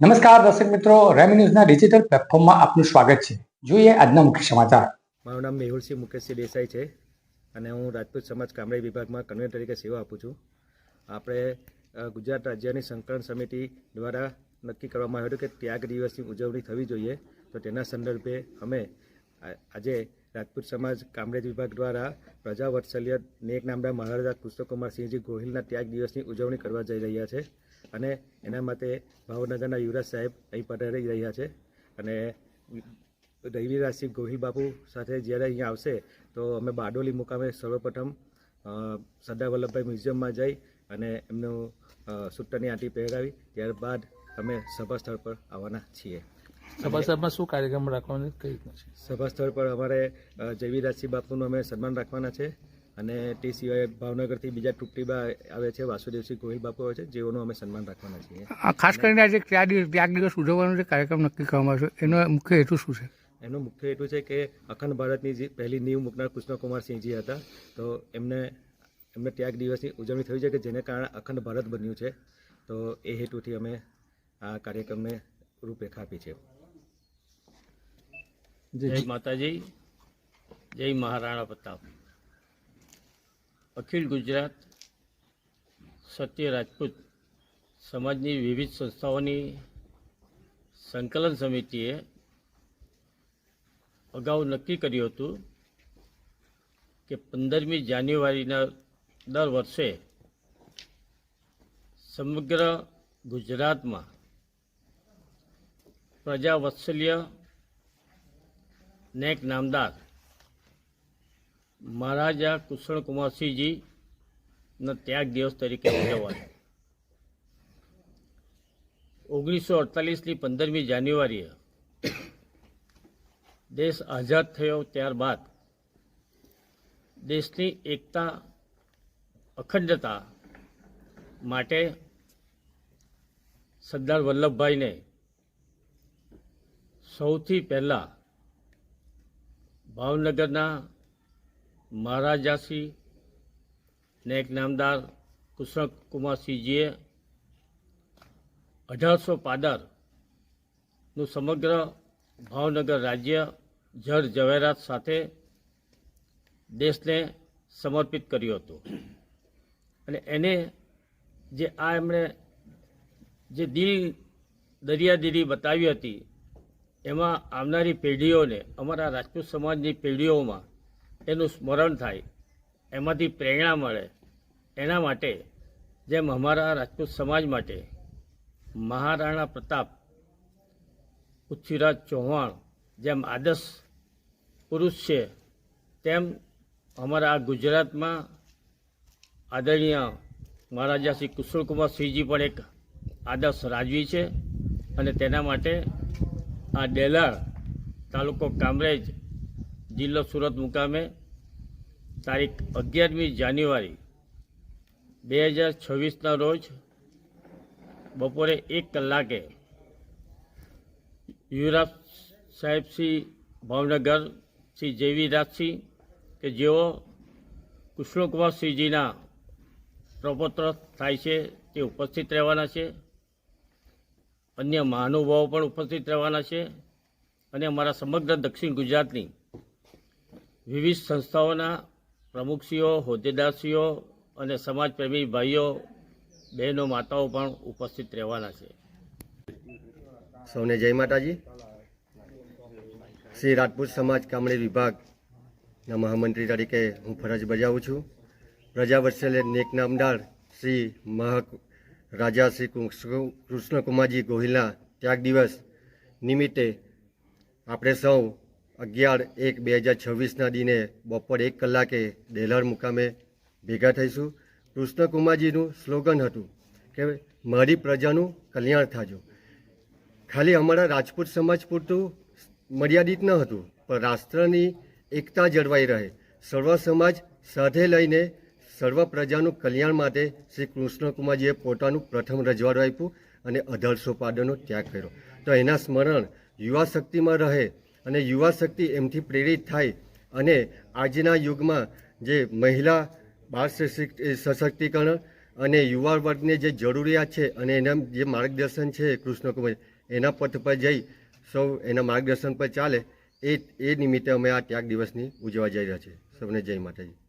નમસ્કાર દર્શક મિત્રો, રેમી ન્યૂઝના ડિજિટલ પ્લેટફોર્મમાં આપનું સ્વાગત છે. જોઈએ આજના મુખ્ય સમાચાર. મારું નામ મેહુલસિંહ મુકેશસિંહ દેસાઈ છે અને હું રાજપૂત સમાજ કામરેજ વિભાગમાં કન્વીનર તરીકે સેવા આપું છું. આપણે ગુજરાત રાજ્યની સંકલન સમિતિ દ્વારા નક્કી કરવામાં આવ્યું હતું કે ત્યાગ દિવસની ઉજવણી થવી જોઈએ. તો તેના સંદર્ભે અમે આજે રાજપૂત સમાજ કામરેજ વિભાગ દ્વારા પ્રજા વત્સલ્ય નેક નામના મહારાજા કૃષ્ણકુમારસિંહજી ગોહિલના ત્યાગ દિવસની ઉજવણી કરવા જઈ રહ્યા છે. અને એના માટે ભાવનગરના યુવરાજ સાહેબ અહીં પધારી રહ્યા છે. અને રવિરાજસિંહ ગોહિલ બાપુ સાથે જ્યારે અહીંયા આવશે તો અમે બારડોલી મુકામે સર્વપ્રથમ સરદાર વલ્લભભાઈ મ્યુઝિયમમાં જઈ અને એમનું સૂટની આંટી પહેરાવી. ત્યારબાદ અમે સભા સ્થળ પર આવવાના છીએ. સભાસદમાં શું કાર્યક્રમ રાખવાનો કઈ રીતના છે? સભા સ્થળ પર અમારે જૈવી જયવીરાજસિંહ બાપુનું અમે સન્માન રાખવાના છે. અને તે સિવાય ભાવનગરથી બીજા ટુકટીબા આવે છે વાસુદેવસિંહ ગોહિલ બાપુ આવે છે જેઓનું અમે સન્માન રાખવાના છીએ. ખાસ કરીને આજે ત્યાગ દિવસ ત્યાગ દિવસ ઉજવવાનો જે કાર્યક્રમ નક્કી કરવામાં આવ્યો છે એનો મુખ્ય હેતુ શું છે? એનો મુખ્ય હેતુ છે કે અખંડ ભારતની જે પહેલી નીવ મૂકનાર કૃષ્ણકુમારસિંહજી હતા તો એમને એમને ત્યાગ દિવસની ઉજવણી થઈ છે કે જેને કારણે અખંડ ભારત બન્યું છે. તો એ હેતુથી અમે આ કાર્યક્રમને રૂપરેખા આપી છે. જય માતાજી. જય મહારાણા પ્રતાપ. અખિલ ગુજરાત સત્ય રાજપૂત સમાજની વિવિધ સંસ્થાઓની સંકલન સમિતિએ અગાઉ નક્કી કર્યું હતું કે પંદરમી જાન્યુઆરીના દર વર્ષે સમગ્ર ગુજરાતમાં પ્રજાવત્સલ્ય નેક નામદાર મહારાજા કુશળકુમારસિંહજીનો ત્યાગ દિવસ તરીકે ઉજવવાનો. ઓગણીસો અડતાલીસની પંદરમી જાન્યુઆરીએ દેશ આઝાદ થયો ત્યારબાદ દેશની એકતા, અખંડતા માટે સરદાર વલ્લભભાઈને સૌથી પહેલાં ભાવનગરના મહારાજાશ્રી ને એક નામદાર કૃષ્ણકુમારસિંહજીએ અઢારસો પાદરનું સમગ્ર ભાવનગર રાજ્ય જળ જવેરાત સાથે દેશને સમર્પિત કર્યું હતું. અને એને જે આ એમણે જે દિલ દરિયાદીરી બતાવી હતી, એમાં આવનારી પેઢીઓને, અમારા રાજપૂત સમાજની પેઢીઓમાં એનું સ્મરણ થાય, એમાંથી પ્રેરણા મળે, એના માટે જેમ અમારા રાજપૂત સમાજ માટે મહારાણા પ્રતાપ, પૃથ્વીરાજ ચૌહાણ જેમ આદર્શ પુરુષ છે, તેમ અમારા ગુજરાતમાં આદરણીય મહારાજા શ્રી કુશળકુમાર સિંહજી પણ એક આદર્શ રાજવી છે અને તેના માટે આ ડેલાર તાલુકો કામરેજ જિલ્લો સુરત મુકામે તારીખ અગિયારમી જાન્યુઆરી બે હજાર છવ્વીસના રોજ બપોરે એક કલાકે યુવરાજ સાહેબ શ્રી ભાવનગર શ્રી જયવીરાજસિંહ કે જેઓ કૃષ્ણકુમારસિંહજીના પ્રપોત્ર થાય છે તે ઉપસ્થિત રહેવાના છે. અન્ય મહાનુભાવો પણ ઉપસ્થિત રહેવાના છે અને અમારા સમગ્ર દક્ષિણ ગુજરાતની વિવિધ સંસ્થાઓના પ્રમુખશ્રીઓ, હોદ્દેદારશ્રીઓ અને સમાજપ્રેમી ભાઈઓ, બહેનો, માતાઓ પણ ઉપસ્થિત રહેવાના છે. સૌને જય માતાજી. શ્રી રાજપૂત સમાજ કામણી વિભાગના મહામંત્રી તરીકે હું ફરજ બજાવું છું. પ્રજા વત્સલ્ય નેક નામદાર શ્રી મહા રાજા શ્રી કૃષ્ણ- કૃષ્ણકુમારજી ગોહિલના ત્યાગ દિવસ નિમિત્તે આપણે સૌ અગિયાર એક બે હજાર છવ્વીસના દિને બપોર એક કલાકે ડેલર મુકામે ભેગા થઈશું. કૃષ્ણકુમારજીનું સ્લોગન હતું કે મારી પ્રજાનું કલ્યાણ થાજો. ખાલી અમારા રાજપૂત સમાજ પૂરતું મર્યાદિત ન હતું, પણ રાષ્ટ્રની એકતા જળવાઈ રહે. સર્વ સમાજ સાથે લઈને સર્વ પ્રજાનું કલ્યાણ માટે શ્રી કૃષ્ણકુમારજીએ પોતાનું પ્રથમ રજવાડું આપ્યું અને અઢારસો પાડોનો ત્યાગ કર્યો. તો એના સ્મરણ યુવા શક્તિમાં રહે અને યુવા શક્તિ એમથી પ્રેરિત થાય અને આજના યુગમાં જે મહિલા બાળ સશક્તિ- સશક્તિકરણ અને યુવા વર્ગને જે જરૂરિયાત છે અને એના જે માર્ગદર્શન છે કૃષ્ણકુમાર, એના પથ પર જઈ સૌ એના માર્ગદર્શન પર ચાલે એ એ નિમિત્તે અમે આ ત્યાગ દિવસની ઉજવવા જઈ રહ્યા છીએ. સૌને જય માતાજી.